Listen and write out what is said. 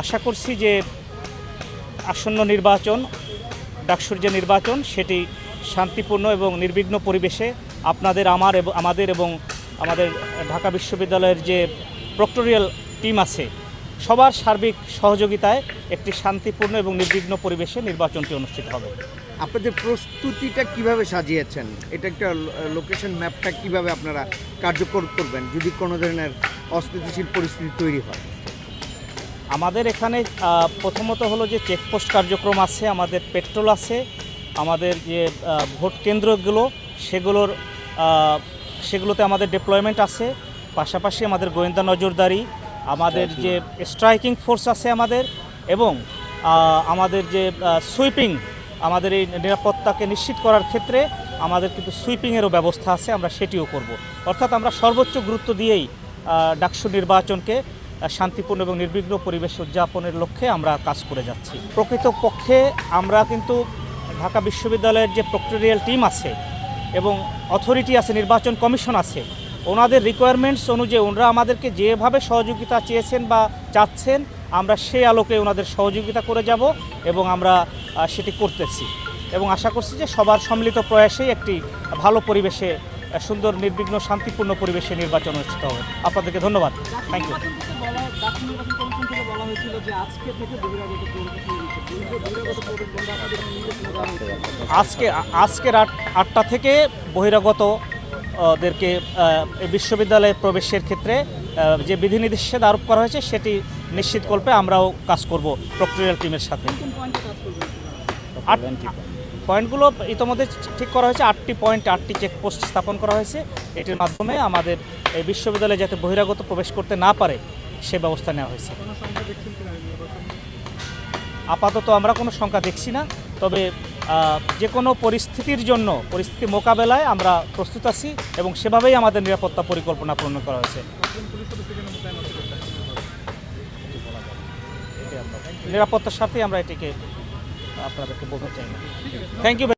আশা করছি যে আসন্ন নির্বাচন, ডাকসুর যে নির্বাচন, সেটি শান্তিপূর্ণ এবং নির্বিঘ্ন পরিবেশে আপনাদের আমার এবং আমাদের এবং আমাদের ঢাকা বিশ্ববিদ্যালয়ের যে প্রক্টোরিয়াল টিম আছে, সবার সার্বিক সহযোগিতায় একটি শান্তিপূর্ণ এবং নির্বিঘ্ন পরিবেশে নির্বাচনটি অনুষ্ঠিত হবে। আপনাদের প্রস্তুতিটা কীভাবে সাজিয়েছেন, এটা একটা লোকেশন ম্যাপটা কীভাবে আপনারা কার্যকর করবেন, যদি কোনো ধরনের অস্থিতিশীল পরিস্থিতি তৈরি হয়? আমাদের এখানে প্রথমত হলো যে চেকপোস্ট কার্যক্রম আছে আমাদের পেট্রোল আছে আমাদের যে ভোট কেন্দ্রগুলো সেগুলোর সেগুলোতে আমাদের ডিপ্লয়মেন্ট আছে পাশাপাশি আমাদের গোয়েন্দা নজরদারি আমাদের যে স্ট্রাইকিং ফোর্স আছে আমাদের এবং আমাদের যে সুইপিং আমাদের এই নিরাপত্তাকে নিশ্চিত করার ক্ষেত্রে আমাদের কিন্তু সুইপিংয়েরও ব্যবস্থা আছে আমরা সেটিও করব। অর্থাৎ আমরা সর্বোচ্চ গুরুত্ব দিয়েই ডাকসু নির্বাচনকে শান্তিপূর্ণ এবং নির্বিঘ্ন পরিবেশ উদযাপনের লক্ষ্যে আমরা কাজ করে যাচ্ছি। প্রকৃতপক্ষে আমরা কিন্তু ঢাকা বিশ্ববিদ্যালয়ের যে প্রক্টোরিয়াল টিম আছে এবং অথরিটি আছে, নির্বাচন কমিশন আছে, ওনাদের রিকোয়ারমেন্টস অনুযায়ী ওনারা আমাদেরকে যেভাবে সহযোগিতা চেয়েছেন বা চাচ্ছেন, আমরা সেই আলোকে ওনাদের সহযোগিতা করে যাব এবং আমরা সেটি করতেছি। এবং আশা করছি যে সবার সম্মিলিত প্রয়াসেই একটি ভালো পরিবেশে সুন্দর নির্বিঘ্ন শান্তিপূর্ণ পরিবেশে নির্বাচন অনুষ্ঠিত হবে। আপনাদেরকে ধন্যবাদ। থ্যাংক ইউ আজকে আজকের আট আটটা থেকে বহিরাগত দেরকে বিশ্ববিদ্যালয়ে প্রবেশের ক্ষেত্রে যে বিধিনিষেধ আরোপ করা হয়েছে সেটি নিশ্চিত করবে আমরাও কাজ করব প্রক্রিয়াল টিমের সাথে। পয়েন্টগুলো ইতোমধ্যে ঠিক করা হয়েছে আটটি পয়েন্ট আটটি চেকপোস্ট স্থাপন করা হয়েছে। এটির মাধ্যমে আমাদের এই বিশ্ববিদ্যালয়ে যাতে বহিরাগত প্রবেশ করতে না পারে সে ব্যবস্থা নেওয়া হয়েছে। আপাতত আমরা কোনো সংখ্যা দেখছি না তবে যে কোনো পরিস্থিতির জন্য পরিস্থিতি মোকাবেলায় আমরা প্রস্তুত আছি এবং সেভাবেই আমাদের নিরাপত্তা পরিকল্পনা প্রণয়ন করা হয়েছে। নিরাপত্তার সাথে আমরা এটিকে আপনাদেরকে বলতে চাই না। Thank you